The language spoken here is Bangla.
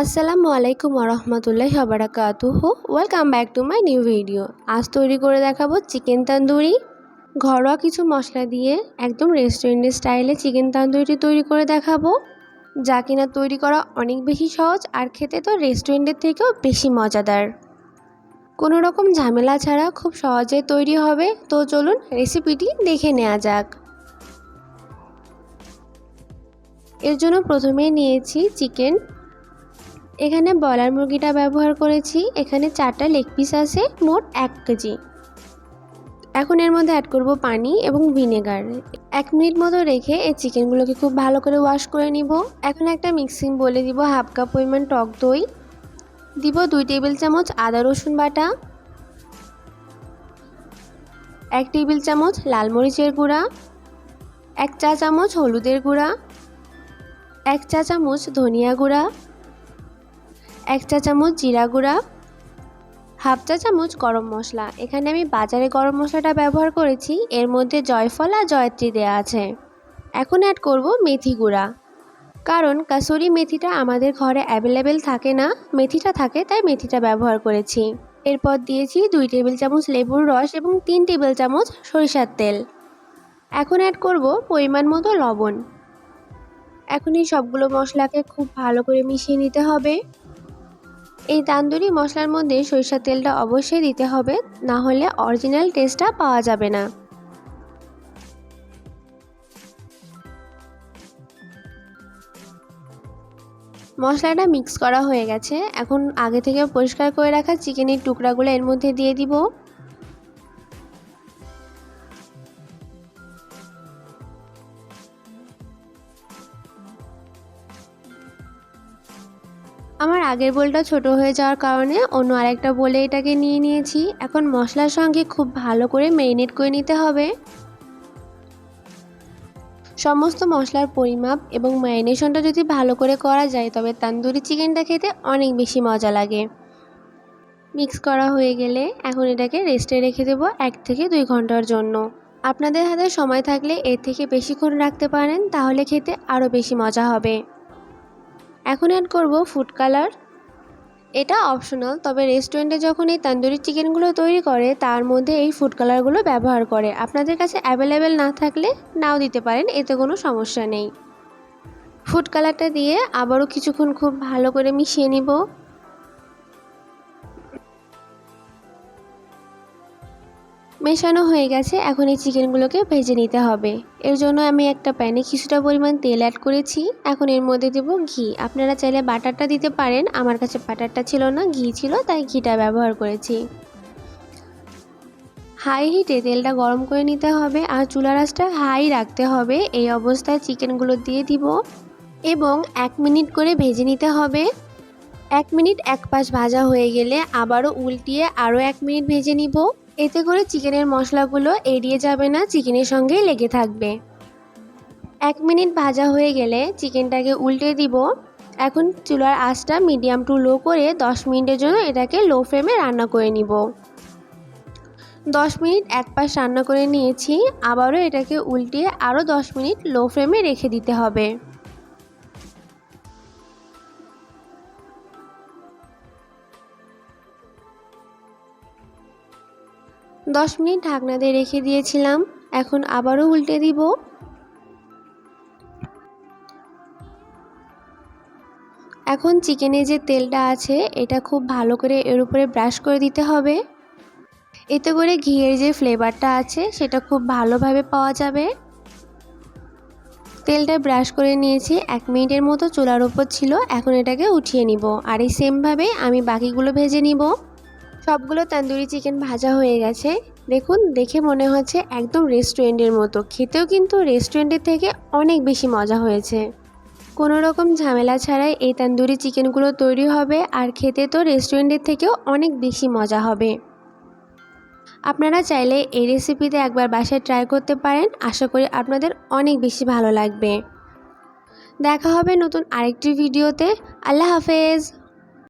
আসসালামু আলাইকুম রহমতুল্লাহ বারাকাতুহু welcome back to my new video আজ তৈরি করে দেখাবো চিকেন তান্দুরি। ঘরোয়া কিছু মশলা দিয়ে একদম রেস্টুরেন্টের স্টাইলে চিকেন তান্দুরিটি তৈরি করে দেখাবো। যা কিনা তৈরি করা অনেক বেশি সহজ আর খেতে তো রেস্টুরেন্টের থেকেও বেশি মজাদার। কোনো রকম ঝামেলা ছাড়া খুব সহজে তৈরি হবে। তো চলুন রেসিপিটি দেখে নেওয়া যাক। এর জন্য প্রথমে নিয়েছি চিকেন। এখানে ব্রয়লার মুরগিটা ব্যবহার করেছি। এখানে চারটা লেগ পিস আছে, মোট এক কেজি। এখন এর মধ্যে অ্যাড করব পানি এবং ভিনেগার এক মিনিট মতো রেখে এই চিকেনগুলোকে খুব ভালো করে ওয়াশ করে নিব। এখন একটা মিক্সিং বলে দিব হাফ কাপ পরিমাণ টক দই। দিব দুই টেবিল চামচ আদা রসুন বাটা। এক টেবিল চামচ লাল মরিচের গুঁড়া। এক চা চামচ হলুদের গুঁড়া। এক চা চামচ ধনিয়া গুঁড়া। এক চা চামচ জিরা গুঁড়া, হাফ চা চামচ গরম মশলা। এখানে আমি বাজারে গরম মশলাটা ব্যবহার করেছি। এর মধ্যে জয়ফল আর জয়ত্রী দেওয়া আছে। এখন অ্যাড করব মেথি গুঁড়া। কারণ কাসুরি মেথিটা আমাদের ঘরে অ্যাভেলেবেল থাকে না। মেথিটা থাকে, তাই মেথিটা ব্যবহার করেছি। এরপর দিয়েছি দুই টেবিল চামচ লেবুর রস এবং তিন টেবিল চামচ সরিষার তেল। এখন অ্যাড করব পরিমাণ মতো লবণ। এখন এই সবগুলো মশলাকে খুব ভালো করে মিশিয়ে নিতে হবে। এই তান্দুরি মশলার মধ্যে সরিষার তেলটা অবশ্যই দিতে হবে, না হলে অরিজিনাল টেস্টটা পাওয়া যাবে না। মশলাটা মিক্স করা হয়ে গেছে। এখন আগে থেকে পরিষ্কার করে রাখা চিকেনের টুকরাগুলো এর মধ্যে দিয়ে দিব। আমার আগের বোলটা ছোট হয়ে যাওয়ার কারণে অন্য আরেকটা বলে এটাকে নিয়ে নিয়েছি। এখন মশলার সঙ্গে খুব ভালো করে ম্যারিনেট করে নিতে হবে। সমস্ত মশলার পরিমাপ এবং ম্যারিনেশনটা যদি ভালো করে করা যায়, তবে তান্দুরি চিকেনটা খেতে অনেক বেশি মজা লাগে। মিক্স করা হয়ে গেলে এখন এটাকে রেস্টে রেখে দেবো এক থেকে দুই ঘণ্টার জন্য। আপনাদের হাতে সময় থাকলে এর থেকে বেশিক্ষণ রাখতে পারেন, তাহলে খেতে আরও বেশি মজা হবে। এখন অ্যাড করব ফুড কালার এটা অপশনাল তবে রেস্টুরেন্টে যখন এই তান্দুরি চিকেনগুলো তৈরি করে, তার মধ্যে এই ফুড কালারগুলো ব্যবহার করে। আপনাদের কাছে অ্যাভেলেবেল না থাকলে নাও দিতে পারেন, এতে কোনো সমস্যা নেই। ফুড কালারটা দিয়ে আবারও কিছুক্ষণ খুব ভালো করে মিশিয়ে নিব। মেশানো হয়ে গেছে, এখন এই চিকেনগুলোকে ভেজে নিতে হবে। এর জন্য আমি একটা প্যানে কিছুটা পরিমাণ তেল অ্যাড করেছি। এখন এর মধ্যে দেব ঘি। আপনারা চাইলে বাটারটা দিতে পারেন। আমার কাছে বাটারটা ছিল না, ঘি ছিল, তাই ঘিটা ব্যবহার করেছি। হাই হিটে তেলটা গরম করে নিতে হবে আর চুলা হাই রাখতে হবে। এই অবস্থায় চিকেনগুলো দিয়ে দিব। এবং এক মিনিট করে ভেজে নিতে হবে। এক মিনিট এক পাশ ভাজা হয়ে গেলে আবারও উল্টিয়ে আরও এক মিনিট ভেজে নিব। এতে করে চিকেনের মশলাগুলো এড়িয়ে যাবে না, চিকেনের সঙ্গেই লেগে থাকবে। এক মিনিট ভাজা হয়ে গেলে চিকেনটাকে উল্টে দিব। এখন চুলার আঁচটা মিডিয়াম টু লো করে দশ মিনিটের জন্য এটাকে লো ফ্লেমে রান্না করে নিব। দশ মিনিট এক পাশ রান্না করে নিয়েছি, আবারও এটাকে উল্টিয়ে আরও দশ মিনিট লো ফ্লেমে রেখে দিতে হবে। দশ মিনিট ঢাকনা দিয়ে রেখে দিয়েছিলাম। এখন আবারও উল্টে দিব। এখন চিকেনে যে তেলটা আছে, এটা খুব ভালো করে এর উপরে ব্রাশ করে দিতে হবে। এতে করে ঘিয়ের যে ফ্লেভারটা আছে, সেটা খুব ভালোভাবে পাওয়া যাবে। তেলটা ব্রাশ করে নিয়েছি, এক মিনিটের মতো চুলার ওপর ছিল। এখন এটাকে উঠিয়ে নিব। আর এই সেমভাবে আমি বাকিগুলো ভেজে নিব। সবগুলো তান্দুরি চিকেন ভাজা হয়ে গেছে। দেখুন, দেখে মনে হচ্ছে একদম রেস্টুরেন্টের মতো। খেতেও কিন্তু রেস্টুরেন্টের থেকে অনেক বেশি মজা হয়েছে। কোনো রকম ঝামেলা ছাড়াই এই তান্দুরি চিকেনগুলো তৈরি হবে আর খেতে তো রেস্টুরেন্টের থেকেও অনেক বেশি মজা হবে। আপনারা চাইলে এই রেসিপিতে একবার বাসায় ট্রাই করতে পারেন। আশা করি আপনাদের অনেক বেশি ভালো লাগবে। দেখা হবে নতুন আরেকটি ভিডিওতে আল্লাহ হাফেজ!